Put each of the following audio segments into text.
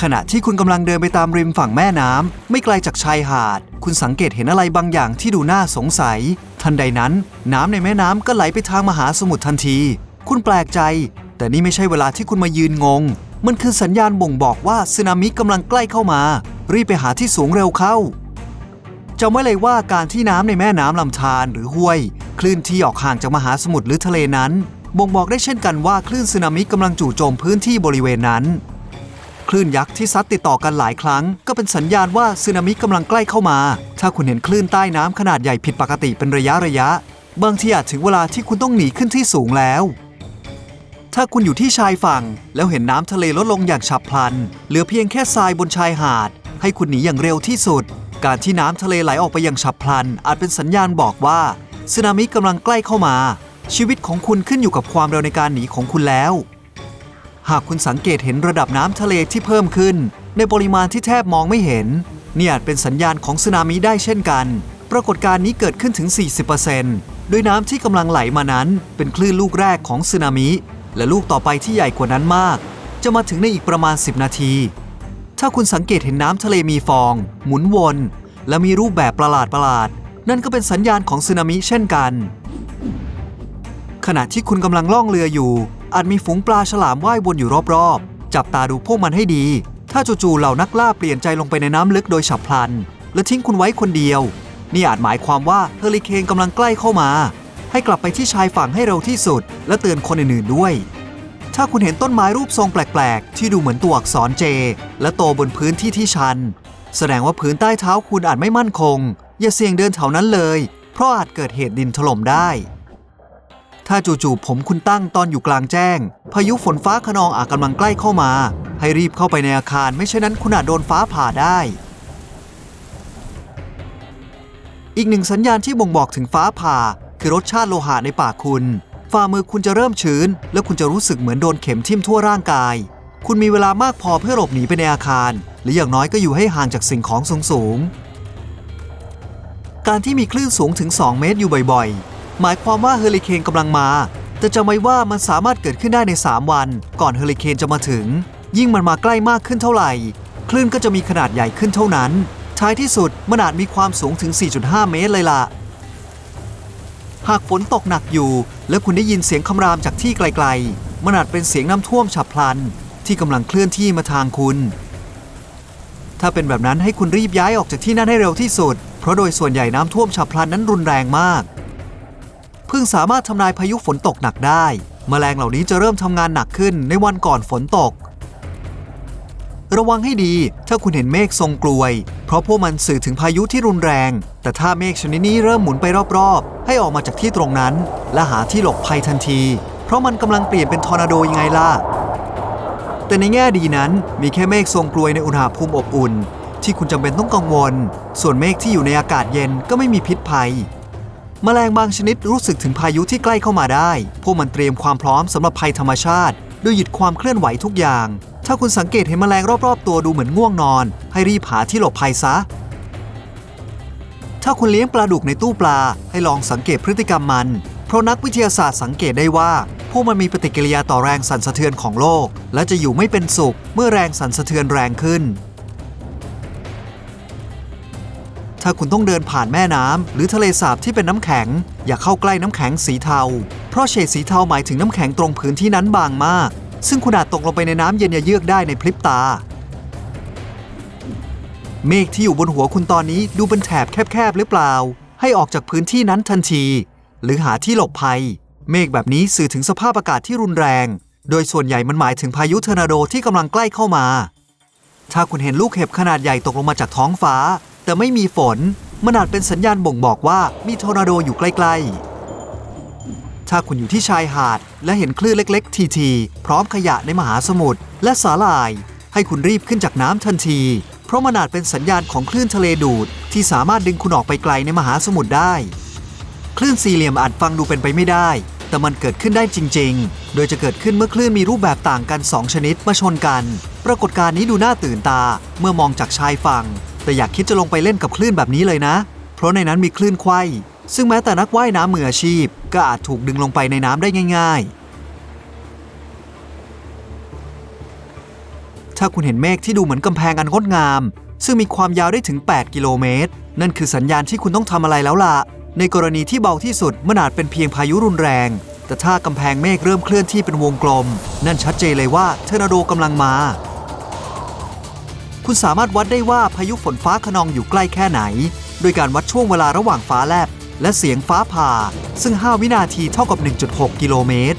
ขณะที่คุณกำลังเดินไปตามริมฝั่งแม่น้ำไม่ไกลจากชายหาด คุณสังเกตเห็นอะไรบางอย่างที่ดูน่าสงสัย ทันใดนั้น น้ำในแม่น้ำก็ไหลไปทางมหาสมุทรทันที คุณแปลกใจ แต่นี่ไม่ใช่เวลาที่คุณมายืนงง มันคือสัญญาณบ่งบอกว่าสึนามิกำลังใกล้เข้ามา รีบไปหาที่สูงเร็วเข้าจำไว้เลยว่าการที่น้ำในแม่น้ำลำธารหรือห้วย คลื่นที่ออกห่างจากมหาสมุทรหรือทะเลนั้น บ่งบอกได้เช่นกันว่าคลื่นสึนามิกำลังจู่โจมพื้นที่บริเวณนั้น คลื่นยักษ์ที่ซัดติดต่อกันหลายครั้ง ก็เป็นสัญญาณว่าสึนามิกำลังใกล้เข้ามา ถ้าคุณเห็นคลื่นใต้น้ำขนาดใหญ่ผิดปกติเป็นระยะระยะ บางทีอาจถึงเวลาที่คุณต้องหนีขึ้นที่สูงแล้ว ถ้าคุณอยู่ที่ชายฝั่ง แล้วเห็นน้ำทะเลลดลงอย่างฉับพลัน เหลือเพียงแค่ทรายบนชายหาด ให้คุณหนีอย่างเร็วที่สุด การที่น้ำทะเลไหลออกไปอย่างฉับพลัน อาจเป็นสัญญาณบอกว่าสึนามิกำลังใกล้เข้ามา ชีวิตของคุณขึ้นอยู่กับความเร็วในการหนีของคุณแล้ว หากคุณสังเกตเห็นระดับน้ำทะเลที่เพิ่มขึ้น ในปริมาณที่แทบมองไม่เห็นนี่อาจเป็นสัญญาณของสึนามิได้เช่นกัน ปรากฏการณ์นี้เกิดขึ้นถึง 40%โดยน้ำที่กำลังไหลมานั้น เป็นคลื่นลูกแรกของสึนามิ และลูกต่อไปที่ใหญ่กว่านั้นมาก จะมาถึงในอีกประมาณ 10 นาที ถ้าคุณสังเกตเห็นน้ำทะเลมีฟอง หมุนวน และมีรูปแบบประหลาดประหลาดๆนั่นก็เป็นสัญญาณของสึนามิเช่นกัน ขณะที่คุณกำลังล่องเรืออยู่ อาจมีฝูงปลาฉลามว่ายวนอยู่รอบๆ จับตาดูพวกมันให้ดี ถ้าจู่ๆเหล่านักล่าเปลี่ยนใจลงไปในน้ำลึกโดยฉับพลัน และทิ้งคุณไว้คนเดียว นี่อาจหมายความว่าเฮอริเคนกำลังใกล้เข้ามา ให้กลับไปที่ชายฝั่งให้เร็วที่สุด และเตือนคนอื่นๆด้วย ถ้าคุณเห็นต้นไม้รูปทรงแปลกๆ ที่ดูเหมือนตัวอักษรเจ และโตบนพื้นที่ที่ชัน แสดงว่าพื้นใต้เท้าคุณอาจไม่มั่นคง อย่าเสี่ยงเดินแถวนั้นเลย เพราะอาจเกิดเหตุดินถล่มได้ ถ้าจู่ๆผมคุณตั้งตอนอยู่กลางแจ้ง พายุฝนฟ้าขนองอาจกำลังใกล้เข้ามา ให้รีบเข้าไปในอาคารไม่เช่นนั้นคุณอาจโดนฟ้าผ่าได้ อีกหนึ่งสัญญาณที่บ่งบอกถึงฟ้าผ่า คือรสชาติโลหะในปากคุณ ฝ่ามือคุณจะเริ่มชื้น และคุณจะรู้สึกเหมือนโดนเข็มทิ่มทั่วร่างกาย คุณมีเวลามากพอเพื่อหลบหนีไปในอาคาร หรืออย่างน้อยก็อยู่ให้ห่างจากสิ่งของสูงๆการที่มีคลื่นสูงถึง 2 เมตรอยู่บ่อยๆ หมายความว่าเฮอริเคนกำลังมา แต่จำไว้ว่ามันสามารถเกิดขึ้นได้ใน 3 วัน ก่อนเฮอริเคนจะมาถึง ยิ่งมันมาใกล้มากขึ้นเท่าไหร่ คลื่นก็จะมีขนาดใหญ่ขึ้นเท่านั้น ท้ายที่สุดมันอาจมีความสูงถึง 4.5 เมตรเลยล่ะ หากฝนตกหนักอยู่ และคุณได้ยินเสียงคำรามจากที่ไกลๆ มันอาจเป็นเสียงน้ำท่วมฉับพลัน ที่กำลังเคลื่อนที่มาทางคุณ ถ้าเป็นแบบนั้นให้คุณรีบย้ายออกจากที่นั่นให้เร็วที่สุด เพราะโดยส่วนใหญ่น้ำท่วมฉับพลันนั้นรุนแรงมาก พิ่งสามารถทำนายพายุฝนตกหนักได้แมลงเหล่านี้จะเริ่มทำงานหนักขึ้นในวันก่อนฝนตก ระวังให้ดีถ้าคุณเห็นเมฆทรงกลวย เพราะพวกมันสื่อถึงพายุที่รุนแรง แต่ถ้าเมฆชนิดนี้เริ่มหมุนไปรอบๆ ให้ออกมาจากที่ตรงนั้น และหาที่หลบภัยทันที เพราะมันกำลังเปลี่ยนเป็นทอร์นาโดยังไงล่ะ แต่ในแง่ดีนั้นมีแค่เมฆทรงกลวยในอุณหภูมิอบอุ่น ที่คุณจำเป็นต้องกังวล ส่วนเมฆที่อยู่ในอากาศเย็นก็ไม่มีพิษภัย แมลงบางชนิดรู้สึกถึงพายุที่ใกล้เข้ามาได้ พวกมันเตรียมความพร้อมสำหรับภัยธรรมชาติโดยหยุดความเคลื่อนไหวทุกอย่าง ถ้าคุณสังเกตเห็นแมลงรอบๆ ตัวดูเหมือนง่วงนอน ให้รีบหาที่หลบภัยซะ ถ้าคุณเลี้ยงปลาดุกในตู้ปลา ให้ลองสังเกตพฤติกรรมมัน เพราะนักวิทยาศาสตร์สังเกตได้ว่า พวกมันมีปฏิกิริยาต่อแรงสั่นสะเทือนของโลก และจะอยู่ไม่เป็นสุขเมื่อแรงสั่นสะเทือนแรงขึ้น ถ้าคุณต้องเดินผ่านแม่น้ำหรือทะเลสาบที่เป็นน้ำแข็ง อย่าเข้าใกล้น้ำแข็งสีเทา เพราะเฉดสีเทาหมายถึงน้ำแข็งตรงพื้นที่นั้นบางมาก ซึ่งคุณอาจตกลงไปในน้ำเย็นเยือกได้ในพริบตา เมฆที่อยู่บนหัวคุณตอนนี้ดูเป็นแถบแคบๆหรือเปล่า ให้ออกจากพื้นที่นั้นทันที หรือหาที่หลบภัย เมฆแบบนี้สื่อถึงสภาพอากาศที่รุนแรง โดยส่วนใหญ่มันหมายถึงพายุเทอร์นาโดที่กำลังใกล้เข้ามา ถ้าคุณเห็นลูกเห็บขนาดใหญ่ตกลงมาจากท้องฟ้า แต่ไม่มีฝนมันอาจเป็นสัญญาณบ่งบอกว่ามีทอร์นาโดอยู่ใกล้ ๆ ถ้าคุณอยู่ที่ชายหาด และเห็นคลื่นเล็ก ๆ ทีๆพร้อมขยะในมหาสมุทรและสาหร่าย ให้คุณรีบขึ้นจากน้ำทันที เพราะมันอาจเป็นสัญญาณของคลื่นทะเลดูด ที่สามารถดึงคุณออกไปไกลในมหาสมุทรได้ คลื่นสี่เหลี่ยมอาจฟังดูเป็นไปไม่ได้ แต่มันเกิดขึ้นได้จริง ๆ โดยจะเกิดขึ้นเมื่อคลื่นมีรูปแบบต่างกัน 2 ชนิดมาชนกัน ปรากฏการณ์นี้ดูน่าตื่นตาเมื่อมองจากชายฝั่ง แต่อยากคิดจะลงไปเล่นกับคลื่นแบบนี้เลยนะ เพราะในนั้นมีคลื่นไขว้ ซึ่งแม้แต่นักว่ายน้ำมืออาชีพ ก็อาจถูกดึงลงไปในน้ำได้ง่าย ๆ ถ้าคุณเห็นเมฆที่ดูเหมือนกำแพงอันงดงาม ซึ่งมีความยาวได้ถึง 8 กิโลเมตร นั่นคือสัญญาณที่คุณต้องทำอะไรแล้วล่ะ ในกรณีที่เบาที่สุดมันอาจเป็นเพียงพายุรุนแรง แต่ถ้ากำแพงเมฆเริ่มเคลื่อนที่เป็นวงกลม นั่นชัดเจนเลยว่าเทอร์นาโดกำลังมา คุณสามารถวัดได้ว่าพายุฝนฟ้าขนองอยู่ใกล้แค่ไหน โดยการวัดช่วงเวลาระหว่างฟ้าแลบ และเสียงฟ้าผ่า ซึ่ง 5 วินาทีเท่ากับ 1.6 กิโลเมตร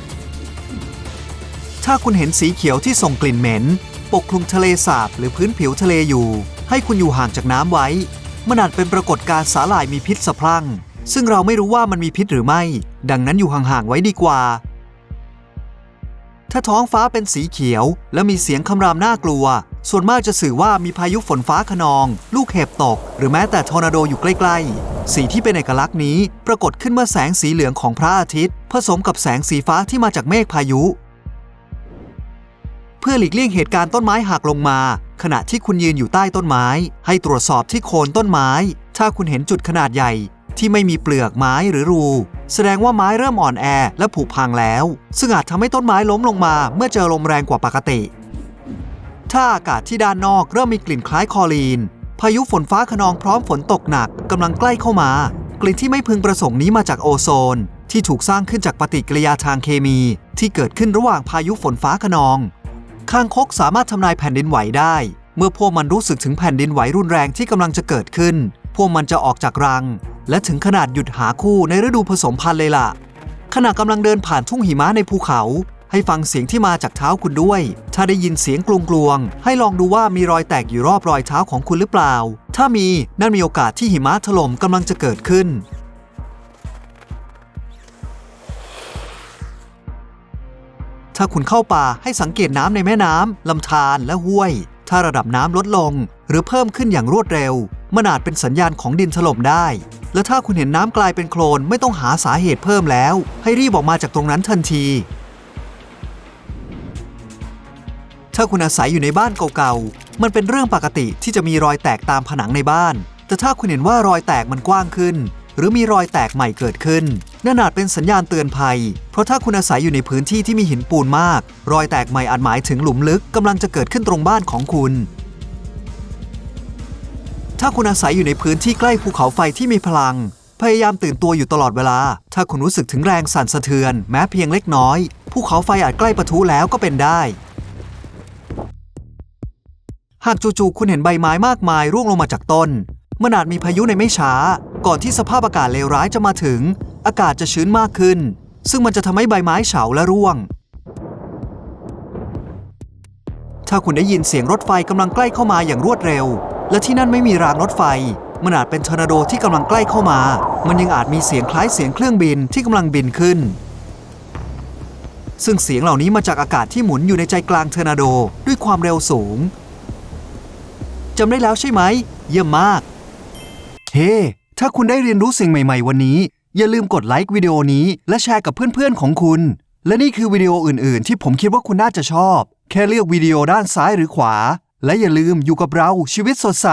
ถ้าคุณเห็นสีเขียวที่ส่งกลิ่นเหม็น ปกคลุมทะเลสาบหรือพื้นผิวทะเลอยู่ ให้คุณอยู่ห่างจากน้ำไว้ มันอาจเป็นปรากฏการณ์สาหร่ายมีพิษสะพรั่ง ซึ่งเราไม่รู้ว่ามันมีพิษหรือไม่ ดังนั้นอยู่ห่างๆไว้ดีกว่าถ้าท้องฟ้าเป็นสีเขียว และมีเสียงคำรามน่ากลัว ส่วนมากจะสื่อว่ามีพายุฝนฟ้าขนอง ลูกเห็บตก หรือแม้แต่ทอร์นาโดอยู่ใกล้ ๆ สีที่เป็นเอกลักษณ์นี้ปรากฏขึ้นเมื่อแสงสีเหลืองของพระอาทิตย์ ผสมกับแสงสีฟ้าที่มาจากเมฆพายุ เพื่อหลีกเลี่ยงเหตุการณ์ต้นไม้หักลงมา ขณะที่คุณยืนอยู่ใต้ต้นไม้ ให้ตรวจสอบที่โคนต้นไม้ ถ้าคุณเห็นจุดขนาดใหญ่ ที่ไม่มีเปลือกไม้หรือรู แสดงว่าไม้เริ่มอ่อนแอและผุพังแล้ว ซึ่งอาจทำให้ต้นไม้ล้มลงมา เมื่อเจอลมแรงกว่าปกติ ถ้าอากาศที่ด้านนอกเริ่มมีกลิ่นคล้ายคอรีน พายุฝนฟ้าขนองพร้อมฝนตกหนักกำลังใกล้เข้ามา กลิ่นที่ไม่พึงประสงค์นี้มาจากโอโซน ที่ถูกสร้างขึ้นจากปฏิกิริยาทางเคมี ที่เกิดขึ้นระหว่างพายุฝนฟ้าขนองคางคกสามารถทำนายแผ่นดินไหวได้ เมื่อพวกมันรู้สึกถึงแผ่นดินไหวรุนแรงที่กำลังจะเกิดขึ้น พวกมันจะออกจากรัง และถึงขนาดหยุดหาคู่ในฤดูผสมพันธุ์เลยล่ะขณะกำลังเดินผ่านทุ่งหิมะในภูเขา ให้ฟังเสียงที่มาจากเท้าคุณด้วย ถ้าได้ยินเสียงกลวงกลวงๆ ให้ลองดูว่ามีรอยแตกอยู่รอบรอยเท้าของคุณหรือเปล่า ถ้ามีนั่นมีโอกาสที่หิมะถล่มกำลังจะเกิดขึ้น ถ้าคุณเข้าป่าให้สังเกตน้ำในแม่น้ำลำธารและห้วย ถ้าระดับน้ำลดลง หรือเพิ่มขึ้นอย่างรวดเร็ว มันอาจเป็นสัญญาณของดินถล่มได้ และถ้าคุณเห็นน้ำกลายเป็นโคลนไม่ต้องหาสาเหตุเพิ่มแล้ว ให้รีบออกมาจากตรงนั้นทันที ถ้าคุณอาศัยอยู่ในบ้านเก่าๆ มันเป็นเรื่องปกติที่จะมีรอยแตกตามผนังในบ้าน แต่ถ้าคุณเห็นว่ารอยแตกมันกว้างขึ้น หรือมีรอยแตกใหม่เกิดขึ้นนั่นอาจเป็นสัญญาณเตือนภัย เพราะถ้าคุณอาศัยอยู่ในพื้นที่ที่มีหินปูนมาก รอยแตกใหม่อาจหมายถึงหลุมลึกกำลังจะเกิดขึ้นตรงบ้านของคุณ ถ้าคุณอาศัยอยู่ในพื้นที่ใกล้ภูเขาไฟที่มีพลัง พยายามตื่นตัวอยู่ตลอดเวลา ถ้าคุณรู้สึกถึงแรงสั่นสะเทือน แม้เพียงเล็กน้อยภูเขาไฟอาจใกล้ปะทุแล้วก็เป็นได้ หากจู่ๆคุณเห็นใบไม้มากมายร่วงลงมาจากต้น มันอาจมีพายุในไม่ช้า ก่อนที่สภาพอากาศเลวร้ายจะมาถึง อากาศจะชื้นมากขึ้น ซึ่งมันจะทำให้ใบไม้เฉาและร่วง ถ้าคุณได้ยินเสียงรถไฟกำลังใกล้เข้ามาอย่างรวดเร็ว และที่นั่นไม่มีรางรถไฟ มันอาจเป็นทอร์นาโดที่กำลังใกล้เข้ามา มันยังอาจมีเสียงคล้ายเสียงเครื่องบินที่กำลังบินขึ้น ซึ่งเสียงเหล่านี้มาจากอากาศที่หมุนอยู่ในใจกลางทอร์นาโดด้วยความเร็วสูง จำได้แล้วใช่ไหม เยี่ยมมาก เฮ้ถ้าคุณได้เรียนรู้สิ่งใหม่ ๆ วันนี้ อย่าลืมกดไลค์วิดีโอนี้ และแชร์กับเพื่อนๆของคุณ และนี่คือวิดีโออื่น ๆ ที่ผมคิดว่าคุณน่าจะชอบ แค่เลือกวิดีโอด้านซ้ายหรือขวา และอย่าลืมอยู่กับเราชีวิตสดใส